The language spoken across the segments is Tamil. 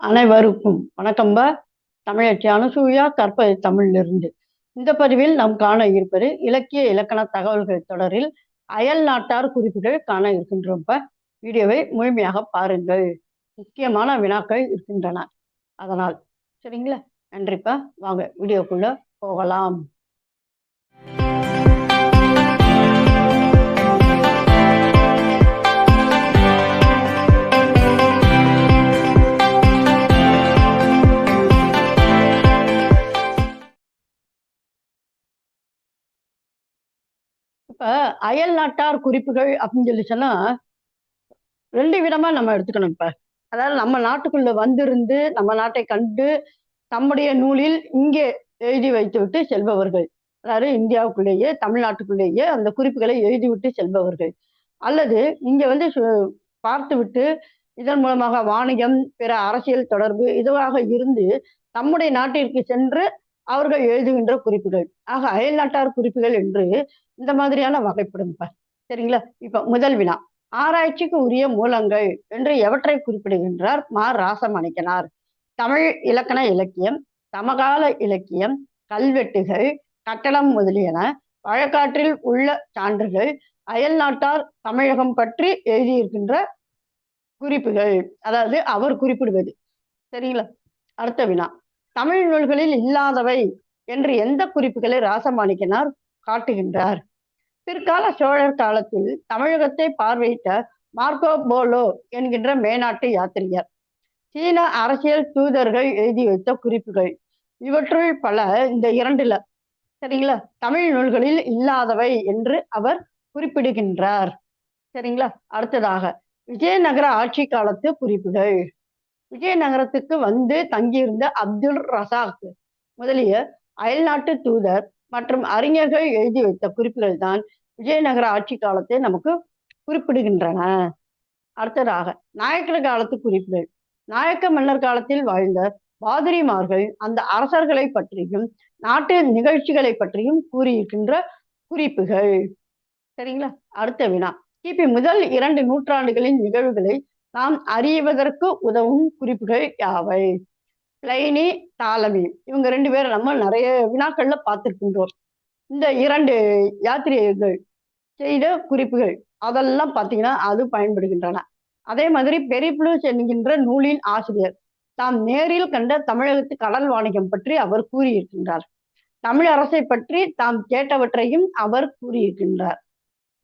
அனைவருக்கும் வணக்கம்ப தமிழச்சி அனுசூயா கற்பது தமிழிலிருந்து. இந்த பதிவில் நாம் காண இருப்பது இலக்கிய இலக்கண தகவல்கள் தொடரில் அயல் நாட்டார் குறிப்புகள் காண இருக்கின்றோம்ப வீடியோவை முழுமையாக பாருங்கள். முக்கியமான வினாக்கள் இருக்கின்றன. அதனால் சரிங்களா? நன்றிப்பா வாங்க வீடியோக்குள்ள போகலாம். அயல் நாட்டார் குறிப்புகள் அப்படின்னு சொல்லி சொன்னா ரெண்டு விதமா நம்ம எடுத்துக்கணும் இப்ப. அதாவது நம்ம நாட்டுக்குள்ள வந்திருந்து நம்ம நாட்டை கண்டு தம்முடைய நூலில் இங்கே எழுதி வைத்துவிட்டு செல்பவர்கள். அதாவது இந்தியாவுக்குள்ளேயே தமிழ்நாட்டுக்குள்ளேயே அந்த குறிப்புகளை எழுதிவிட்டு செல்பவர்கள். அல்லது இங்க வந்து பார்த்துவிட்டு இதன் மூலமாக வாணிகம் பிற அரசியல் தொடர்பு இதுவாக இருந்து தம்முடைய நாட்டிற்கு சென்று அவர்கள் எழுதுகின்ற குறிப்புகள். ஆக அயல் நாட்டார் குறிப்புகள் என்று இந்த மாதிரியான வகைப்படும் சரிங்களா? இப்ப முதல் வினா. ஆராய்ச்சிக்கு உரிய மூலங்கள் என்று எவற்றை குறிப்பிடுகின்றார்? மா. ராசமணிக்கனார். தமிழ் இலக்கண இலக்கியம் சமகால இலக்கியம் கல்வெட்டுகள் கட்டடம் முதலியன வழக்காற்றில் உள்ள சான்றுகள் அயல் நாட்டார் தமிழகம் பற்றி எழுதியிருக்கின்ற குறிப்புகள். அதாவது அவர் குறிப்பிடுவது. சரிங்களா? அடுத்த வினா. தமிழ் நூல்களில் இல்லாதவை என்று எந்த குறிப்புகளை ராசமாணிக்கனார் காட்டுகின்றார். பிற்கால சோழர் காலத்தில் தமிழகத்தை பார்வையிட்ட மார்க்கோ போலோ என்கின்ற மேனாட்டு யாத்திரியர். சீன அரசியல் தூதர்கள் எழுதி வைத்த குறிப்புகள். இவற்றுள் பல இந்த இரண்டுல சரிங்களா? தமிழ் நூல்களில் இல்லாதவை என்று அவர் குறிப்பிடுகின்றார். சரிங்களா? அடுத்ததாக விஜயநகர ஆட்சி காலத்து குறிப்புகள். விஜயநகரத்துக்கு வந்து தங்கியிருந்த அப்துல் ரசாக் முதலிய அயல்நாட்டு தூதர் மற்றும் அறிஞர்கள் எழுதி வைத்த குறிப்புகள் தான் விஜயநகர ஆட்சி காலத்தை நமக்கு குறிப்பிடுகின்றன. அடுத்ததாக நாயக்கர் காலத்து குறிப்புகள். நாயக்க மன்னர் காலத்தில் வாழ்ந்த பாதிரிமார்கள் அந்த அரசர்களை பற்றியும் நாட்டு நிகழ்ச்சிகளை பற்றியும் கூறியிருக்கின்ற குறிப்புகள். சரிங்களா? அடுத்த வினா. கிபி முதல் இரண்டு நூற்றாண்டுகளின் நிகழ்வுகளை நாம் அறிவதற்கு உதவும் குறிப்புகள் யாவை? பிளைனி டாலமி இவங்க ரெண்டு பேரும் நம்ம நிறைய வினாக்கள்ல பார்த்திருக்கின்றோம். இந்த இரண்டு யாத்திரிகர்கள் செய்த குறிப்புகள் அதெல்லாம் பார்த்தீங்கன்னா அது பயன்படுகின்றன. அதே மாதிரி பெரிப்ளூஸ் என்கின்ற நூலின் ஆசிரியர் தாம் நேரில் கண்ட தமிழகத்து கடல் வாணிகம் பற்றி அவர் கூறியிருக்கின்றார். தமிழ் அரசை பற்றி தாம் கேட்டவற்றையும் அவர் கூறியிருக்கின்றார்.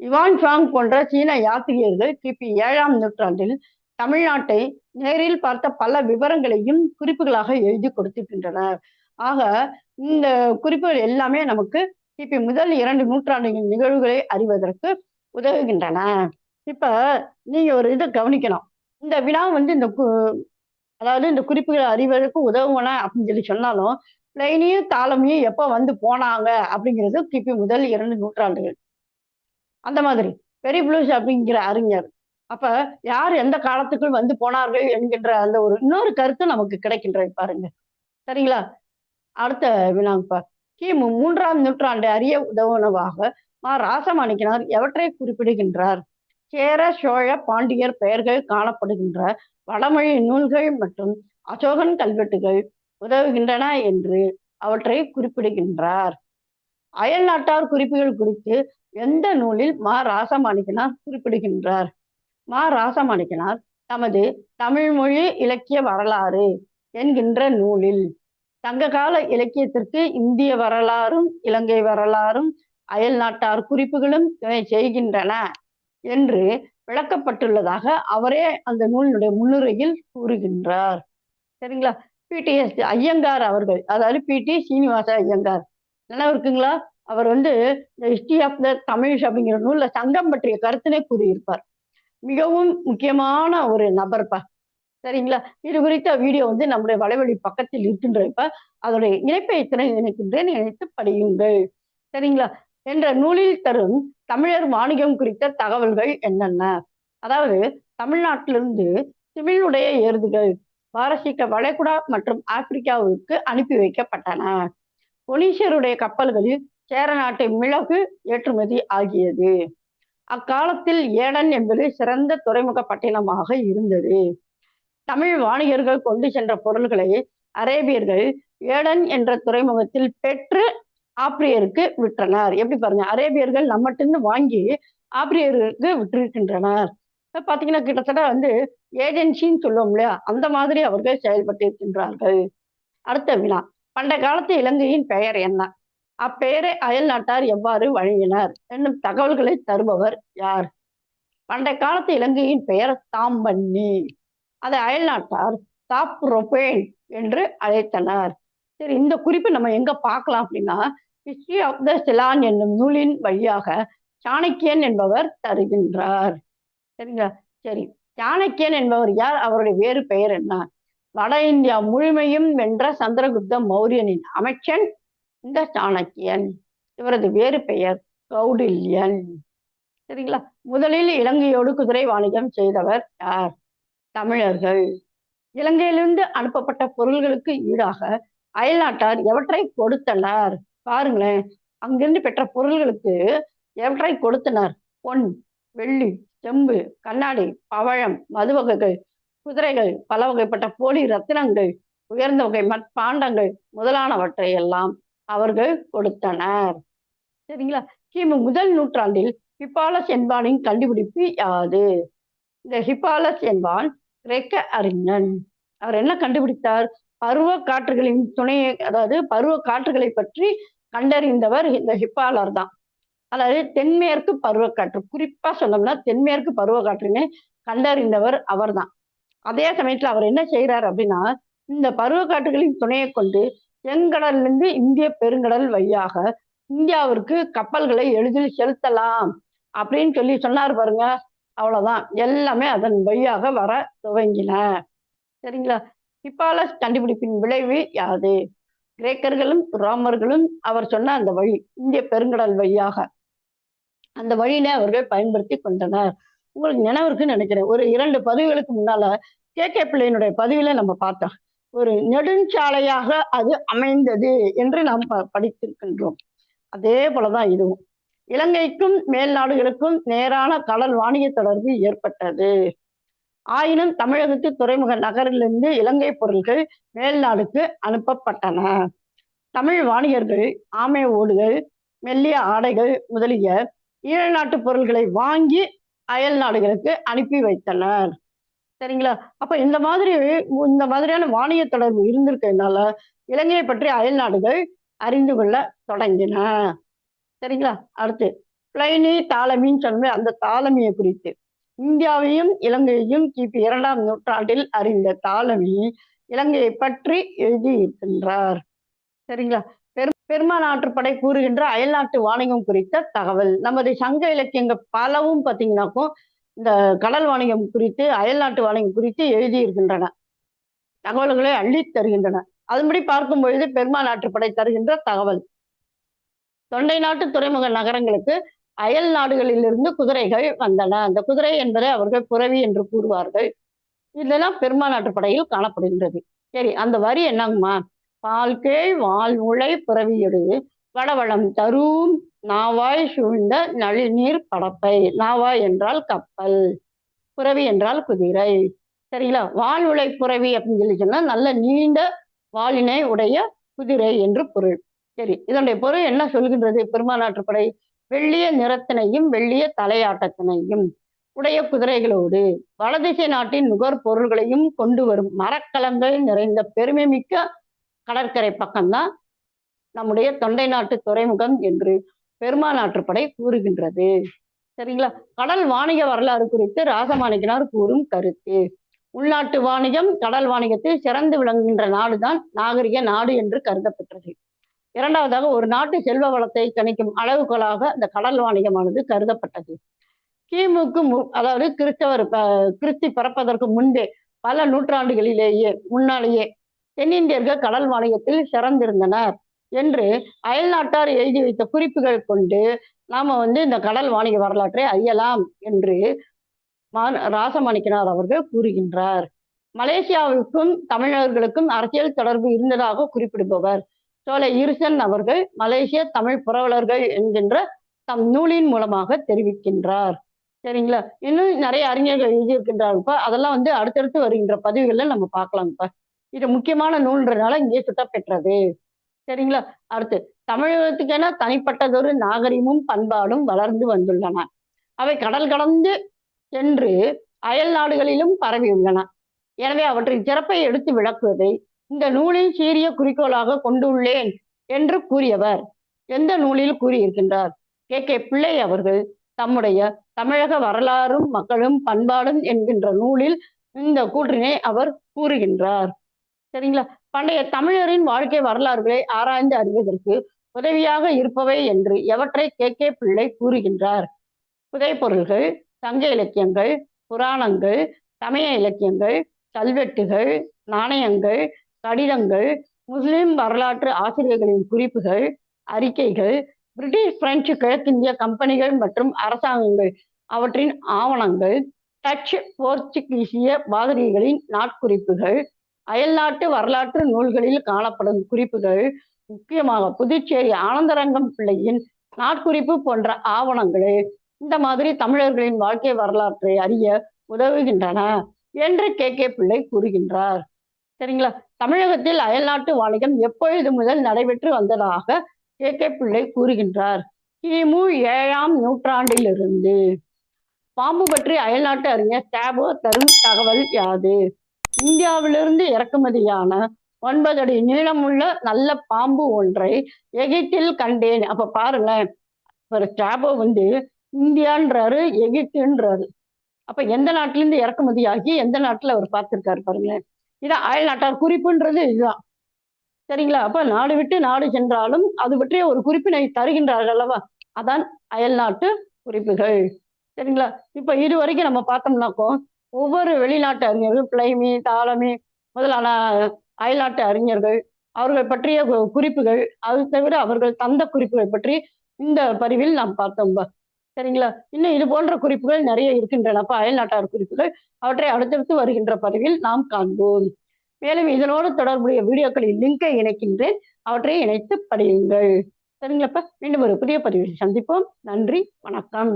இவான் சாங் போன்ற சீன யாத்திரியர்கள் கிபி ஏழாம் நூற்றாண்டில் தமிழ்நாட்டை நேரில் பார்த்த பல விவரங்களையும் குறிப்புகளாக எழுதி கொடுத்திருக்கின்றனர் ஆக இந்த குறிப்புகள் எல்லாமே நமக்கு கிபி முதல் இரண்டு நூற்றாண்டுகளின் நிகழ்வுகளை அறிவதற்கு உதவுகின்றன. இப்ப நீங்க ஒரு இதை கவனிக்கணும். இந்த வினா வந்து இந்த கு- அதாவது இந்த குறிப்புகளை அறிவதற்கு உதவுவன அப்படின்னு சொல்லி சொன்னாலும் பிளைனியும் தாளமையும் எப்போ வந்து போனாங்க அப்படிங்கிறது கிபி முதல் இரண்டு நூற்றாண்டுகள். அந்த மாதிரி பெரிப்ளூஸ் அப்படிங்கிற அறிஞர் அப்ப யார் எந்த காலத்துக்குள் வந்து போனார்கள் என்கின்ற அந்த ஒரு இன்னொரு கருத்து நமக்கு கிடைக்கின்றது பாருங்க. சரிங்களா? அடுத்த வினாங்கப்பா கிமு மூன்றாம் நூற்றாண்டு அறிய உதவுனவாக மா. ராசமாணிக்கனார் எவற்றை குறிப்பிடுகின்றார்? சேர சோழ பாண்டியர் பெயர்கள் காணப்படுகின்ற வடமொழி நூல்கள் மற்றும் அசோகன் கல்வெட்டுகள் உதவுகின்றன என்று அவற்றை குறிப்பிடுகின்றார். அயல் நாட்டார் குறிப்புகள் குறித்து எந்த நூலில் மா. ராசமாணிக்கனார் குறிப்பிடுகின்றார்? மா ராசமாணிக்கனார் தமது தமிழ்மொழி இலக்கிய வரலாறு என்கின்ற நூலில். சங்ககால இலக்கியத்திற்கு இந்திய வரலாறும் இலங்கை வரலாறும் அயல் நாட்டார் குறிப்புகளும் துணை செய்கின்றன என்று விளக்கப்பட்டுள்ளதாக அவரே அந்த நூலினுடைய முன்னுரையில் கூறுகின்றார். சரிங்களா? பிடிஎஸ் ஐயங்கார் அவர்கள் அதாவது பிடி சீனிவாச ஐயங்கார். நினைவு இருக்குங்களா? அவர் வந்து இந்த ஹிஸ்டரி ஆஃப் த தமிழ் அப்படிங்கிற நூல்ல சங்கம் பற்றிய கருத்தினை கூறியிருப்பார். மிகவும் முக்கியமான ஒரு நபர்ப்பா. சரிங்களா? இது குறித்த வீடியோ வந்து நம்முடைய வலைவழி பக்கத்தில் இருக்கின்றப்ப அதோடைய இணைப்பை இத்தனை இணைக்கின்றேன் இணைத்து படியுங்கள். சரிங்களா? என்ற நூலில் தரும் தமிழர் வாணிகம் குறித்த தகவல்கள் என்னென்ன? அதாவது தமிழ்நாட்டிலிருந்து சிவிலுடைய ஏறுதுகள் பாரசீக வளைகுடா மற்றும் ஆப்பிரிக்காவுக்கு அனுப்பி வைக்கப்பட்டன. பொனீஷியருடைய கப்பல்களில் சேர நாட்டை மிளகு ஏற்றுமதி ஆகியது. அக்காலத்தில் ஏடன் என்பது சிறந்த துறைமுக பட்டினமாக இருந்தது. தமிழ் வாணிகர்கள் கொண்டு சென்ற பொருள்களை அரேபியர்கள் ஏடன் என்ற துறைமுகத்தில் பெற்று ஆப்பிரியருக்கு விற்றனர். எப்படி பாருங்க அரேபியர்கள் நம்மகிட்ட வாங்கி ஆப்பிரியருக்கு விற்றிருக்கின்றனர். இப்ப பாத்தீங்கன்னா கிட்டத்தட்ட வந்து ஏஜென்சின்னு சொல்லுவோம் இல்லையா அந்த மாதிரி அவர்கள் செயல்பட்டு இருக்கின்றார்கள் அடுத்த வினா பண்டைய காலத்து இலங்கையின் பெயர் என்ன? அப்பெயரை அயல் நாட்டார் எவ்வாறு வழங்கினர்? என்னும் தகவல்களை தருபவர் யார்? பண்டைய காலத்து இலங்கையின் பெயர் தாம்பண்ணி. அதை அயல் நாட்டார் தாப்ரோபேன் என்று அழைத்தனர். சரி இந்த குறிப்பு நம்ம எங்க பார்க்கலாம் அப்படின்னா ஹிஸ்டரி ஆஃப் த சிலான் என்னும் நூலின் வழியாக சாணக்கியன் என்பவர் தருகின்றார். சரிங்களா? சரி சாணக்கியன் என்பவர் யார்? அவருடைய வேறு பெயர் என்ன? வட இந்தியா முழுமையும் வென்ற சந்திரகுப்த மௌரியனின் அமைச்சன் இந்த சாணக்கியன் இவரது வேறு பெயர் கௌடில்யன். சரிங்களா? முதலில் இலங்கையோடு குதிரை வாணிகம் செய்தவர் யார்? தமிழர்கள். இலங்கையிலிருந்து அனுப்பப்பட்ட பொருள்களுக்கு ஈடாக அயல்நாட்டார் எவற்றை கொடுத்தனர்? பாருங்களேன் அங்கிருந்து பெற்ற பொருள்களுக்கு எவற்றை கொடுத்தனர்? பொன் வெள்ளி செம்பு கண்ணாடி பவழம் மது வகைகள் குதிரைகள் பல வகைப்பட்ட போலி ரத்தினங்கள் உயர்ந்த வகை மட்பாண்டங்கள் முதலானவற்றை எல்லாம் அவர்கள் கொடுத்தனர். சரிங்களா? கிமு முதல் நூற்றாண்டில் ஹிப்பாலஸ் என்பானின் கண்டுபிடிப்பு யாது? இந்த ஹிப்பாலஸ் என்பான் கிரேக்க அறிஞன். அவர் என்ன கண்டுபிடித்தார்? பருவ காற்றுகளின் துணையை அதாவது பருவ காற்றுகளை பற்றி கண்டறிந்தவர் இந்த ஹிப்பாலர் தான். அதாவது தென்மேற்கு பருவக்காற்று குறிப்பா சொன்னோம்னா தென்மேற்கு பருவக்காற்றினை கண்டறிந்தவர் அவர் தான். அதே சமயத்துல அவர் என்ன செய்யறாரு அப்படின்னா இந்த பருவக்காற்றுகளின் துணையை கொண்டு செங்கடல்லிருந்து இந்திய பெருங்கடல் வழியாக இந்தியாவிற்கு கப்பல்களை எளிதில் செலுத்தலாம் அப்படின்னு சொல்லி சொன்னார் பாருங்க. அவ்வளவுதான். எல்லாமே அதன் வழியாக வர துவங்கின. சரிங்களா? ஹிப்பாலஸ் கண்டுபிடிப்பின் விளைவு யாது? கிரேக்கர்களும் ரோமர்களும் அவர் சொன்ன அந்த வழி இந்திய பெருங்கடல் வழியாக. அந்த வழியில அவர்கள் பயன்படுத்தி கொண்டனர். உங்களுக்கு நினைவிருக்குன்னு நினைக்கிறேன். ஒரு இரண்டு பதிவுகளுக்கு முன்னால கே கே பிள்ளையினுடைய பதிவில நம்ம பார்த்தோம். ஒரு நெடுஞ்சாலையாக அது அமைந்தது என்று நாம் ப படித்திருக்கின்றோம். அதே போலதான் இதுவும். இலங்கைக்கும் மேல் நாடுகளுக்கும் நேரான கடல் வாணிக தொடர்பு ஏற்பட்டது. ஆயினும் தமிழகத்து துறைமுக நகரிலிருந்து இலங்கை பொருட்கள் மேல் நாடுக்கு அனுப்பப்பட்டன. தமிழ் வாணிகர்கள் ஆமை ஓடுகள் மெல்லிய ஆடைகள் முதலிய ஈழ நாட்டு பொருள்களை வாங்கி அயல் நாடுகளுக்கு அனுப்பி வைத்தனர். சரிங்களா? அப்ப இந்த மாதிரி இந்த மாதிரியான வாணிய தொடர்பு இருந்திருக்கனால இலங்கையை பற்றி அயல் நாடுகள் அறிந்து கொள்ள தொடங்கின. சரிங்களா? அடுத்து பிளைனி தாளமின்னு சொன்ன அந்த தாளமியை குறித்து. இந்தியாவையும் இலங்கையையும் கிபி இரண்டாம் நூற்றாண்டில் அறிந்த தாளமி இலங்கையை பற்றி எழுதியிருக்கின்றார். சரிங்களா? பெரும் பெருமா ஆற்றுப்படை கூறுகின்ற அயல்நாட்டு வாணிகம் குறித்த தகவல். நமது சங்க இலக்கியங்கள் பலவும் பார்த்தீங்கன்னாக்கும் இந்த கடல் வாணிகம் குறித்து அயல்நாட்டு வாணிகம் குறித்து எழுதியிருக்கின்றன. தகவல்களை அள்ளி தருகின்றன. அதன்படி பார்க்கும் பொழுது பெருமாள் ஆற்றுப்படை தருகின்ற தகவல். தொண்டை நாட்டு துறைமுக நகரங்களுக்கு அயல் நாடுகளிலிருந்து குதிரைகள் வந்தன. அந்த குதிரை என்பதை அவர்கள் புறவி என்று கூறுவார்கள். இதெல்லாம் பெருமாள் நாட்டுப்படையில் காணப்படுகின்றது. சரி அந்த வரி என்னங்கம்மா? பால்கேழ் வாழ்முளை புறவியடு வடவளம் தரும் நாவாய் சூழ்ந்த நளிநீர் படப்பை. நாவாய் என்றால் கப்பல் புறவி என்றால் குதிரை. சரிங்களா? வாழ்வுளை புறவி அப்படின்னு சொல்லி சொன்னா நல்ல நீண்ட வாளினை உடைய குதிரை என்று பொருள். சரி இதனுடைய பொருள் என்ன சொல்கின்றது? பெருமாநாட்டுப்படை வெள்ளிய நிறத்தினையும் வெள்ளிய தலையாட்டத்தினையும் உடைய குதிரைகளோடு. வடதிசை நாட்டின் நுகர் பொருள்களையும் கொண்டு வரும் மரக்கலங்கள் நிறைந்த பெருமை மிக்க கடற்கரை பக்கம்தான் நம்முடைய தொண்டை நாட்டு துறைமுகம் என்று பெருமாநாட்டுப்படை கூறுகின்றது. சரிங்களா? கடல் வாணிக வரலாறு குறித்து ராசமாணிக்கனார் கூறும் கருத்து. உள்நாட்டு வாணிகம் கடல் வாணிகத்தில் சிறந்து விளங்குகின்ற நாடுதான் நாகரிக நாடு என்று கருதப்பட்டது. இரண்டாவதாக ஒரு நாட்டு செல்வ வளத்தை கணிக்கும் அளவுகோலாக இந்த கடல் வாணிகமானது கருதப்பட்டது. கிமுக்கு மு அதாவது கிறிஸ்தவர் கிறிஸ்தி பிறப்பதற்கு முன்பே பல நூற்றாண்டுகளிலேயே முன்னாலேயே தென்னிந்தியர்கள் கடல் வாணிகத்தில் சிறந்திருந்தனர். என்று அயல்நாட்டார் எழுதி வைத்த குறிப்புகள் கொண்டு நாம வந்து இந்த கடல் வாணிக வரலாற்றை அறியலாம் என்று ராசமாணிக்கனார் அவர்கள் கூறுகின்றார். மலேசியாவுக்கும் தமிழர்களுக்கும் அரசியல் தொடர்பு இருந்ததாக குறிப்பிடுபவர். சோலை ஈர்சன் அவர்கள் மலேசிய தமிழ் புரவலர்கள் என்கின்ற தம் நூலின் மூலமாக தெரிவிக்கின்றார். சரிங்களா? இன்னும் நிறைய அறிஞர்கள் எழுதியிருக்கின்றார்கள்ப்பா அதெல்லாம் வந்து அடுத்தடுத்து வருகின்ற பதிவுகள்ல நம்ம பார்க்கலாம்ப்பா. இது முக்கியமான நூல்ன்றதுனால இங்கே சுட்ட பெற்றது சரிங்களா? அடுத்து தமிழகத்துக்கென தனிப்பட்டதொரு நாகரிகமும் பண்பாடும் வளர்ந்து வந்துள்ளன. அவை கடல் கடந்து சென்று அயல் நாடுகளிலும் பரவியுள்ளன எனவே அவற்றின் சிறப்பை எடுத்து விளக்குவதை இந்த நூலின் சீரிய குறிக்கோளாக கொண்டுள்ளேன் என்று கூறியவர். எந்த நூலில் கூறியிருக்கின்றார்? கே. கே. பிள்ளை அவர்கள் தம்முடைய தமிழக வரலாறும் மக்களும் பண்பாடும் என்கின்ற நூலில் இந்த கூற்றினை அவர் கூறுகின்றார். சரிங்களா? பண்டைய தமிழரின் வாழ்க்கை வரலாறுகளை ஆராய்ந்து அறிவதற்கு உதவியாக இருப்பவை என்று எவற்றை கே. கே. பிள்ளை கூறுகின்றார்? புதைப்பொருள்கள் சங்க இலக்கியங்கள் புராணங்கள் சமய இலக்கியங்கள் கல்வெட்டுகள் நாணயங்கள் கடிதங்கள் முஸ்லிம் வரலாற்று ஆசிரியர்களின் குறிப்புகள் அறிக்கைகள் பிரிட்டிஷ் பிரெஞ்சு கிழக்கிந்திய கம்பெனிகள் மற்றும் அரசாங்கங்கள் அவற்றின் ஆவணங்கள் டச் போர்ச்சுகீசிய வாதிரிகளின் நாட்குறிப்புகள் அயல்நாட்டு வரலாற்று நூல்களில் காணப்படும் குறிப்புகள் முக்கியமாக புதுச்சேரி ஆனந்தரங்கம் பிள்ளையின் நாட்குறிப்பு போன்ற ஆவணங்களே இந்த மாதிரி தமிழர்களின் வாழ்க்கை வரலாற்றை அறிய உதவுகின்றன என்று கே. கே. பிள்ளை கூறுகின்றார். சரிங்களா? தமிழகத்தில் அயல்நாட்டு வாணிகம் எப்பொழுது முதல் நடைபெற்று வந்ததாக கே. கே. பிள்ளை கூறுகின்றார். கிமு ஏழாம் நூற்றாண்டிலிருந்து. பாம்பு பற்றி அயல்நாட்டு அறிஞர் டேபோ தரும் தகவல் யாது? இந்தியாவிலிருந்து இறக்குமதியான ஒன்பது அடி நீளமுள்ள நல்ல பாம்பு ஒன்றை எகிப்தில் கண்டேன். அப்ப பாருங்களேன் ஒரு ஸ்டாபோ வந்து இந்தியான்றாரு எகிப்துன்றாரு. அப்ப எந்த நாட்டிலிருந்து இறக்குமதி ஆகி எந்த நாட்டுல அவர் பார்த்திருக்காரு பாருங்களேன். இதான் அயல் நாட்டார் குறிப்புன்றது இதுதான். சரிங்களா? அப்ப நாடு விட்டு நாடு சென்றாலும் அது பற்றிய ஒரு குறிப்பினை தருகின்றார்கள் அல்லவா? அதான் அயல் நாட்டு குறிப்புகள். சரிங்களா? இப்ப இது வரைக்கும் நம்ம பார்த்தோம்னாக்கோ ஒவ்வொரு வெளிநாட்டு அறிஞர்கள் பிளைமி தாளமி முதலான அயல்நாட்டு அறிஞர்கள் அவர்கள் பற்றிய குறிப்புகள் அது தவிர அவர்கள் தந்த குறிப்புகள் பற்றி இந்த பதிவில் நாம் பார்த்தோம் சரிங்களா? இன்னும் இது போன்ற குறிப்புகள் நிறைய இருக்கின்றனப்பா அயல்நாட்டார் குறிப்புகள் அவற்றை அடுத்தடுத்து வருகின்ற பதிவில் நாம் காண்போம். மேலும் இதனோடு தொடர்புடைய வீடியோக்களின் லிங்கை இணைக்கின்றேன். அவற்றை இணைத்து படியுங்கள். சரிங்களாப்பா மீண்டும் ஒரு புதிய பதிவில் சந்திப்போம். நன்றி வணக்கம்.